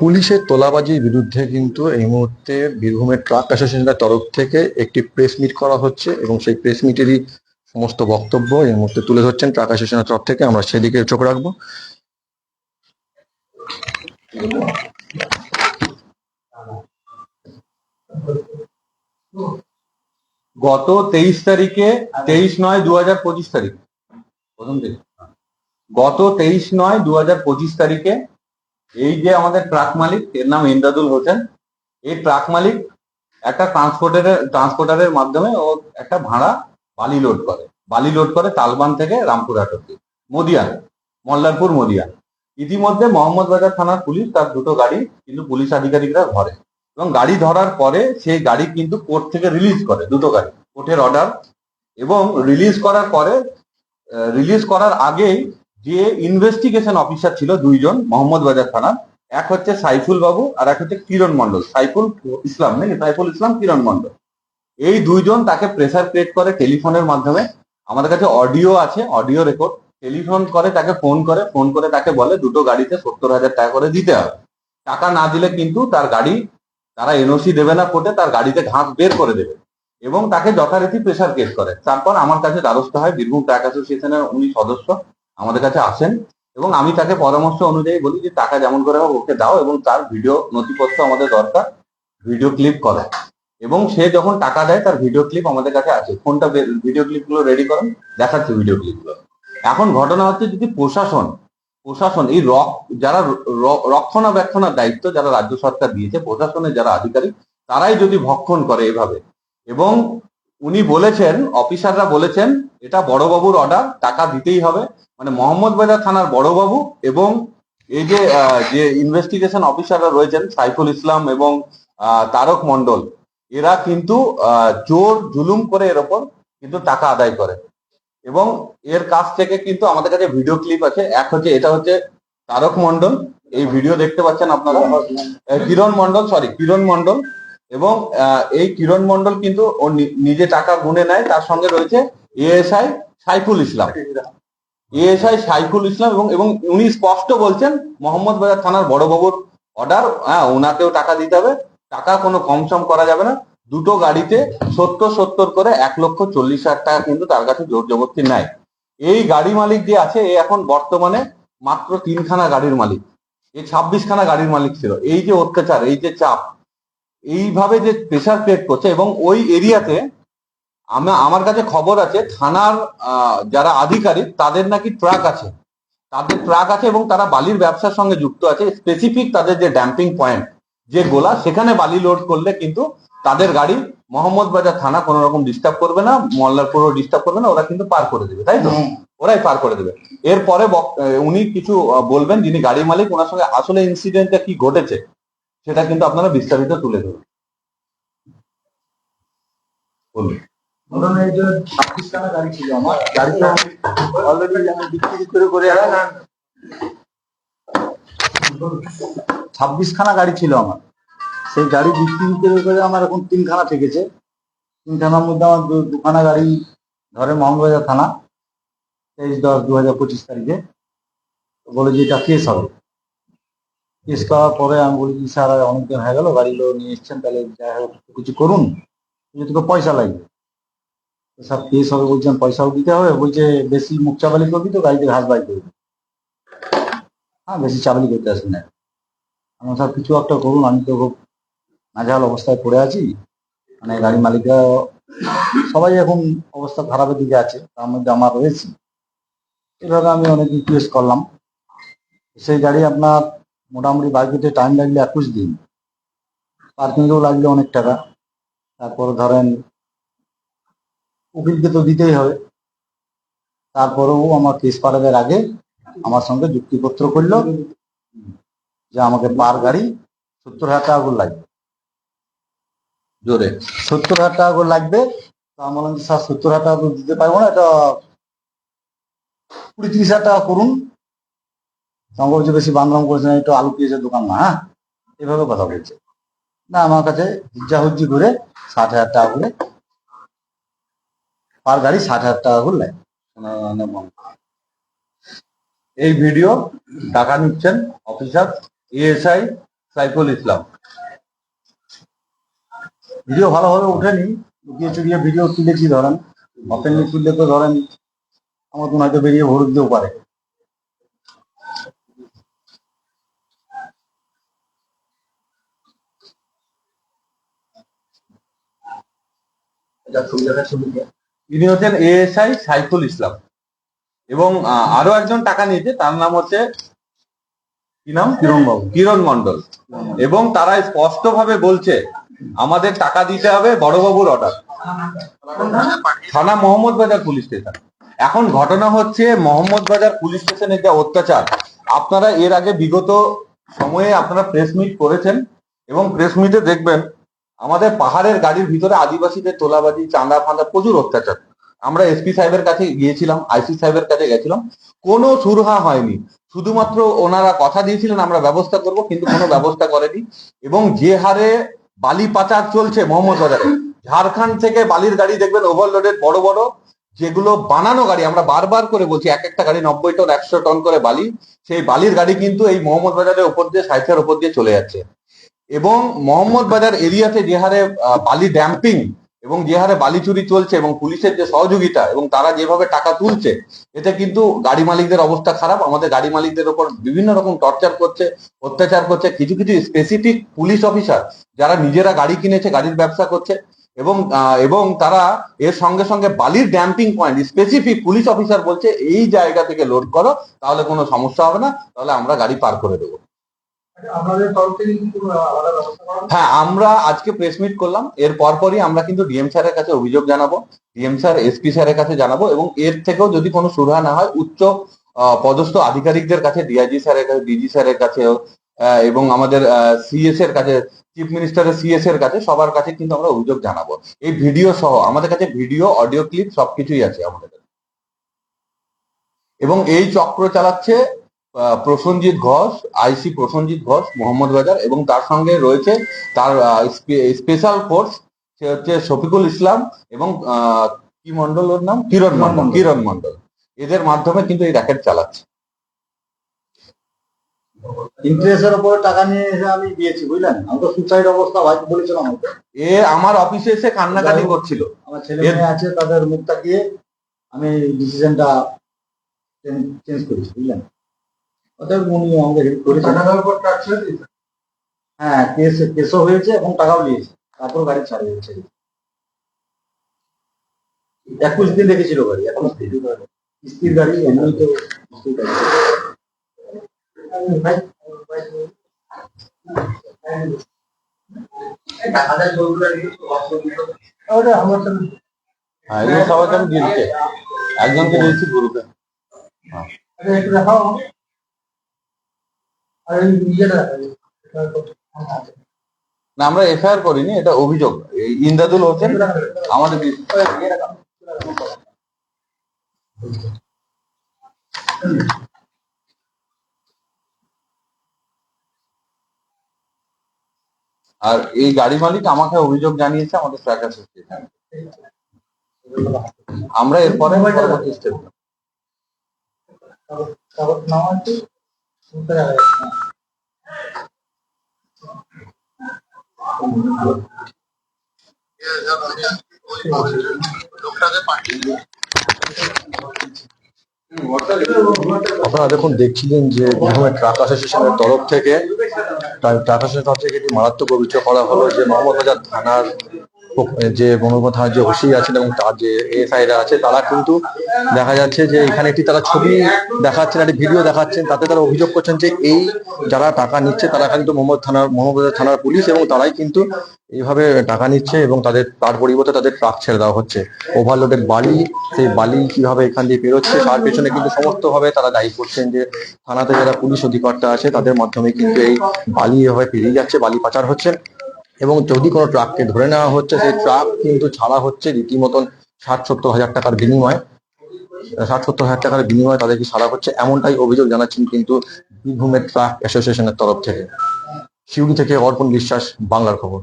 পুলিশের তোলাবাজির বিরুদ্ধে কিন্তু এই মুহূর্তে বীরভূমের ট্রাক অ্যাসোসিয়েশনের তরফ থেকে একটি প্রেস মিট করা হচ্ছে এবং সেই প্রেস মিটেরই সমস্ত বক্তব্য এই মুহূর্তে তুলে ধরছেন ট্রাক অ্যাসোসিয়েশনের তরফ থেকে। আমরা সেদিকে চোখ রাখব। গত তেইশ তারিখে, তেইশ নয় দু হাজার পঁচিশ তারিখ। প্রথম গত তেইশ নয় দু হাজার পঁচিশ তারিখে এই যে আমাদের ট্রাক মালিক, এর নাম ইমদাদুল হোসেন। এই ট্রাক মালিক একটা ট্রান্সপোর্টারের ট্রান্সপোর্টারের মাধ্যমে ও একটা ভাড়া বালি লোড করে। বালি লোড করে তালবান থেকে রামপুরহাট অব্দি মদিয়ান মল্লারপুর মদিয়ান ইতিমধ্যে মোহাম্মদ বাজার থানার পুলিশ তার দুটো গাড়ি কিন্তু পুলিশ আধিকারিকরা ধরে। এবং গাড়ি ধরার পরে সেই গাড়ি কিন্তু কোর্ট থেকে রিলিজ করে, দুটো গাড়ি। কোর্টের অর্ডার এবং রিলিজ করার পরে রিলিজ করার আগেই যে ইনভেস্টিগেশন অফিসার ছিল দুইজন, মোহাম্মদ বাজার থানার, এক হচ্ছে সাইফুল বাবু আর এক হচ্ছে কিরণ মন্ডল সাইফুল ইসলাম নাকি? সাইফুল ইসলাম, কিরণ মন্ডল এই দুইজন তাকে প্রেসার ক্রিয়েট করে টেলিফোনের মাধ্যমে। আমাদের কাছে অডিও আছে অডিও রেকর্ড টেলিফোন করে, তাকে ফোন করে ফোন করে তাকে বলে, দুটো গাড়িতে সত্তর হাজার টাকা করে দিতে হবে। টাকা না দিলে কিন্তু তার গাড়ি, তারা এনওসি দেবে না কোর্টে, তার গাড়িতে ঘাস বের করে দেবে। এবং তাকে যথারীতি প্রেসার কেস করে। তারপর আমার কাছে দ্বারস্থ হয় বীরভূম ট্র্যাক অ্যাসোসিয়েশনের উনি সদস্য। আমাদের কাছে আসেন এবং আমি তাকে পরামর্শ অনুযায়ী বলি যে টাকা যেমন করে হোক ওকে দাও এবং তার ভিডিও নথিপত্র আমাদের দরকার ভিডিও ক্লিপ করা এবং সে যখন টাকা দেয়, তার ভিডিও ক্লিপ আমাদের কাছে আছে ফোনটা ভিডিও ক্লিপগুলো রেডি করেন, দেখাচ্ছে ভিডিও ক্লিপগুলো এখন ঘটনা হচ্ছে যদি প্রশাসন প্রশাসন, এই যারা রক্ষণাবেক্ষণের দায়িত্ব যারা রাজ্য সরকার দিয়েছে, প্রশাসনের যারা আধিকারিক, তারাই যদি ভক্ষণ করে এভাবে। এবং উনি বলেছেন অফিসাররা বলেছেন, এটা বড়বাবুর অর্ডার টাকা দিতেই হবে। মানে মোহাম্মদ বাজার থানার বড়বাবু এবং এই যে যে ইনভেস্টিগেশন অফিসাররা রয়েছেন, সাইফুল ইসলাম এবং তারক মন্ডল এরা কিন্তু জোর জুলুম করে এর ওপর কিন্তু টাকা আদায় করে। এবং এর কাছ থেকে কিন্তু আমাদের কাছে ভিডিও ক্লিপ আছে। এক হচ্ছে, এটা হচ্ছে তারক মন্ডল এই ভিডিও দেখতে পাচ্ছেন আপনারা? কিরণ মন্ডল সরি কিরণ মন্ডল এবং এই কিরণ মন্ডল কিন্তু নিজে টাকা গুনে নেয়। তার সঙ্গে রয়েছে এএসআই সাইফুল ইসলাম। এএসআই সাইফুল ইসলাম এবং এবং উনি স্পষ্ট বলছেন মোহাম্মদ বাজার থানার বড়বাবুর অর্ডার হ্যাঁ ওনাকেও টাকা দিতে হবে। টাকা কোনো কম সম করা যাবে না। দুটো গাড়িতে সত্তর সত্তর করে এক লক্ষ চল্লিশ হাজার টাকা কিন্তু তার কাছে জোর জবরদস্তি নেয় এই গাড়ি মালিক যে আছে, এ এখন বর্তমানে মাত্র তিনখানা গাড়ির মালিক। এই ছাব্বিশ খানা গাড়ির মালিক ছিল। এই যে অত্যাচার, এই যে চাপ, এইভাবে যে প্রেশার ক্রিয়েট করছে এবং ওই এরিয়াতে আমরা আমার কাছে খবর আছে থানার যারা আধিকারিক তাদের নাকি ট্রাক আছে। তাদের ট্রাক আছে এবং তারা বালির ব্যবসার সঙ্গে যুক্ত আছে। স্পেসিফিক তাদের যে ড্যাম্পিং পয়েন্ট যে গোলা সেখানে বালি লোড করলে কিন্তু তাদের গাড়ি মোহাম্মদ বাজার থানা কোনো রকম ডিস্টার্ব করবে না মল্লারপুরও ডিস্টার্ব করবে না ওরা কিন্তু পার করে দেবে তাই তো? ওরাই পার করে দেবে। এরপরে উনি কিছু বলবেন যিনি গাড়ি মালিক ওনার সঙ্গে আসলে ইনসিডেন্টটা কি ঘটেছে সেটা কিন্তু আপনারা বিস্তারিত তুলে ধরুন। বলুন। ছাব্বিশ খানা গাড়ি ছিল আমার। গাড়িটা বিক্রি করে করে ছাব্বিশ খানা গাড়ি ছিল আমার। সেই গাড়ি বিক্রি করে করে আমার এখন তিনখানা থেকেছে। তিনখানার মধ্যে আমার দুখানা গাড়ি ধরে মোহাম্মদবাজার থানা, তেইশ দশ দু হাজার পঁচিশ তারিখে। বলে যে এটা কেস হবে। কেস করার পরে আমি বলি স্যার অনেকদিন হয়ে গেল গাড়িগুলো নিয়ে এসছেন, তাহলে যাই হোক, কিছু করুন। তোকে পয়সা লাগবে। স্যার কেস হবে বলছেন, পয়সাও দিতে হবে, বলছে বেশি মুখ চাবালি করবি তো, গাড়িতে ঘাস বাই করবি। হ্যাঁ বেশি চাবালি করতে আসবি না। আমার স্যার কিছু একটা করুন, আমি তো খুব নাজেহাল অবস্থায় পড়ে আছি। মানে গাড়ি মালিকরা সবাই এখন অবস্থা খারাপের দিকে আছে, তার মধ্যে আমার রয়েছে। এভাবে আমি অনেক রিকোয়েস্ট করলাম। সেই গাড়ি আপনার মোটামুটি বাইকেতে টাইম লাগলে একুশ দিন। পার্কিংয়েও লাগলে অনেক টাকা। তারপর ধরেন উকিলকে তো দিতেই হবে। তারপরেও আমার কেস পাঠাবের আগে আমার সঙ্গে যুক্তিপত্র করল যে আমাকে পার গাড়ি সত্তর হাজার টাকা করে লাগবে। জোরে। সত্তর হাজার টাকা করে লাগবে। তো আমি বললাম যে স্যার সত্তর হাজার টাকা তো দিতে পারব না এটা কুড়ি তিরিশ হাজার টাকা করুন। আমাকে বলছে বেশি বান্ধব করেছে না একটু আলু পেঁয়াজের দোকান না হ্যাঁ? এভাবে কথা বলছে। না আমার কাছে হিজ্জাহুজ্জি করে ষাট হাজার টাকা করে পার গাড়ি ষাট হাজার টাকা করে এই ভিডিও টাকা নিচ্ছেন officer ASI Saiful Islam. Video ভালোভাবে ওঠেনি, লুকিয়ে চুরিয়ে ভিডিও তুলেছি ধরেন? ওপেনলি তুললে তো ধরেন, আমার মনে হয়তো বেরিয়ে ভরে দিতেও পারে। ইনি হচ্ছেন এএসআই সাইফুল ইসলাম। এবং আরও একজন টাকা নিয়েছে তার নাম হচ্ছে কি নাম? কিরণ কিরণ মন্ডল এবং তারা স্পষ্ট ভাবে বলছে আমাদের টাকা দিতে হবে বড়বাবুর অর্ডার। থানা মোহাম্মদ বাজার পুলিশ স্টেশন। এখন ঘটনা হচ্ছে মোহাম্মদ বাজার পুলিশ স্টেশনের যে অত্যাচার। আপনারা এর আগে বিগত সময়ে আপনারা প্রেস মিট করেছেন এবং প্রেস মিটে দেখবেন আমাদের পাহাড়ের গাড়ির ভিতরে আদিবাসীদের তোলাবাজি চাঁদা ফাঁদা প্রচুর অত্যাচার। আমরা এসপি সাহেবের কাছে গিয়েছিলাম আইসি সাহেবের কাছে গেছিলাম। কোনো সুরহা হয়নি। শুধুমাত্র ওনারা কথা দিয়েছিলেন, আমরা ব্যবস্থা করব, কিন্তু কোনো ব্যবস্থা করেনি। এবং যে হারে বালি পাচার চলছে মোহাম্মদ বাজারে, ঝাড়খণ্ড থেকে বালির গাড়ি দেখবেন ওভারলোডেড বড় বড়, যেগুলো বানানো গাড়ি, আমরা বারবার করে বলছি, এক একটা গাড়ি নব্বই টন, একশো টন করে বালি, সেই বালির গাড়ি কিন্তু এই মোহাম্মদ বাজারের উপর দিয়ে, সাইফের উপর দিয়ে চলে যাচ্ছে। এবং মোহাম্মদ বাজার এরিয়াতে যে হারে বালি ড্যাম্পিং এবং যে হারে বালি চুরি চলছে এবং পুলিশের যে সহযোগিতা এবং তারা যেভাবে টাকা তুলছে, এতে কিন্তু গাড়ি মালিকদের অবস্থা খারাপ। আমাদের গাড়ি মালিকদের উপর বিভিন্ন রকম টর্চার করছে, অত্যাচার করছে। কিছু কিছু স্পেসিফিক পুলিশ অফিসার যারা নিজেরা গাড়ি কিনেছে, গাড়ির ব্যবসা করছে এবং এবং তারা এর সঙ্গে সঙ্গে বালির dumping point specific police officer বলছে, এই জায়গা থেকে লোড করো, তাহলে কোনো সমস্যা হবে না। তাহলে আমরা গাড়ি পার করে দেবো। হ্যাঁ আমরা আজকে প্রেস মিট করলাম। এর পরপরই আমরা কিন্তু ডিএম স্যারের কাছে অভিযোগ জানাব ডিএম স্যার এসপি স্যারের কাছে জানাব এবং এর থেকেও যদি কোনো সুরাহা না হয় উচ্চ পদস্থ আধিকারিকদের কাছে ডিআইজি স্যারের কাছে ডিজি স্যারের কাছে আহ, এবং আমাদের সিএস এর কাছে চিফ মিনিস্টারের সিএস এর কাছে সবার কাছে কিন্তু আমরা অভিযোগ জানাব। এই ভিডিও সহ আমাদের কাছে ভিডিও অডিও ক্লিপ সবকিছুই আছে আমাদের কাছে। এবং এই চক্র চালাচ্ছে আহ, প্রসেনজিৎ ঘোষ আইসি প্রসেনজিৎ ঘোষ মোহাম্মদ বাজার এবং তার সঙ্গে রয়েছে তার স্পেশাল ফোর্স সে হচ্ছে শফিকুল ইসলাম এবং কি মন্ডল ওর নাম? কিরণ মন্ডল কিরণ মন্ডল এদের মাধ্যমে কিন্তু এই র্যাকেট চালাচ্ছে। ইন্টারেস্টের উপরে টাকা নিয়ে এসে আমি দিয়েছি বুঝলেন? আমি তো সুসাইড অবস্থা ভাই বলেছিলাম এ আমার অফিসে এসে কান্নাকাটি করছিল। আমার ছেলে মেয়ে আছে তাদের মুখ তাকিয়ে আমি ডিসিশনটা চেঞ্জ করেছি বুঝলেন? অতএব উনি আমাকে হেল্প করেছেন। হ্যাঁ কেস কেসও হয়েছে এবং টাকাও নিয়েছে তারপর গাড়ি ছাড়িয়ে দিয়েছে একুশ দিন রেখেছিল গাড়ি একুশ দিন। কিস্তির গাড়ি এমনি তো কিস্তির গাড়ি। ওটা আমার সাথে হ্যাঁ এগুলো দিয়েছি একজনকে দিয়েছি গ্রুপে দেখাও আরে না। আমরা এফআইআর করিনি এটা অভিযোগ। ইন্দাদুল হোসেন আমাদের আর এই গাড়ি মালিক আমাকে অভিযোগ জানিয়েছে আমাদের ট্রাক অ্যাসোসিয়েশন আমরা এরপরে পরবর্তী step আপনারা দেখুন, দেখছিলেন যে বীরভূমের ট্রাক অ্যাসোসিয়েশনের তরফ থেকে ট্রাক অ্যাসোসিয়েশনের তরফ থেকে একটি মারাত্মক অভিযোগ করা হলো যে মোহাম্মদবাজার থানার প- যে মনোরমা যে ওসি আছেন এবং তার যে এসআইরা আছে, তারা কিন্তু দেখা যাচ্ছে যে এখানে একটি তারা ছবি দেখাচ্ছেন, একটি ভিডিও দেখাচ্ছেন, তাতে তারা অভিযোগ করছেন যে এই যারা টাকা নিচ্ছে, তারা কিন্তু মোহাম্মদ থানার মোহাম্মদবাজার থানার পুলিশ এবং তারাই কিন্তু এইভাবে টাকা নিচ্ছে এবং তাদের, তার পরিবর্তে তাদের ট্রাক ছেড়ে দেওয়া হচ্ছে। ওভারলোডেড বালি, সেই বালি কীভাবে এখান দিয়ে বেরোচ্ছে, তার পেছনে কিন্তু সমস্ত ভাবে তারা দায়ী করছেন যে থানাতে যারা পুলিশ অধিকর্তা আছে, তাদের মাধ্যমে কিন্তু এই বালি এভাবে পেরিয়ে যাচ্ছে, বালি পাচার হচ্ছে। এবং যদি কোনো ট্রাককে ধরে নেওয়া হচ্ছে, সেই ট্রাক কিন্তু ছাড়া হচ্ছে রীতিমতন ষাট সত্তর হাজার টাকার বিনিময়ে। ষাট সত্তর হাজার টাকার বিনিময়ে তাদেরকে ছাড়া হচ্ছে, এমনটাই অভিযোগ জানাচ্ছেন কিন্তু বীরভূমের ট্রাক অ্যাসোসিয়েশনের তরফ থেকে। সিউড়ি থেকে অর্পণ বিশ্বাস, বাংলার খবর।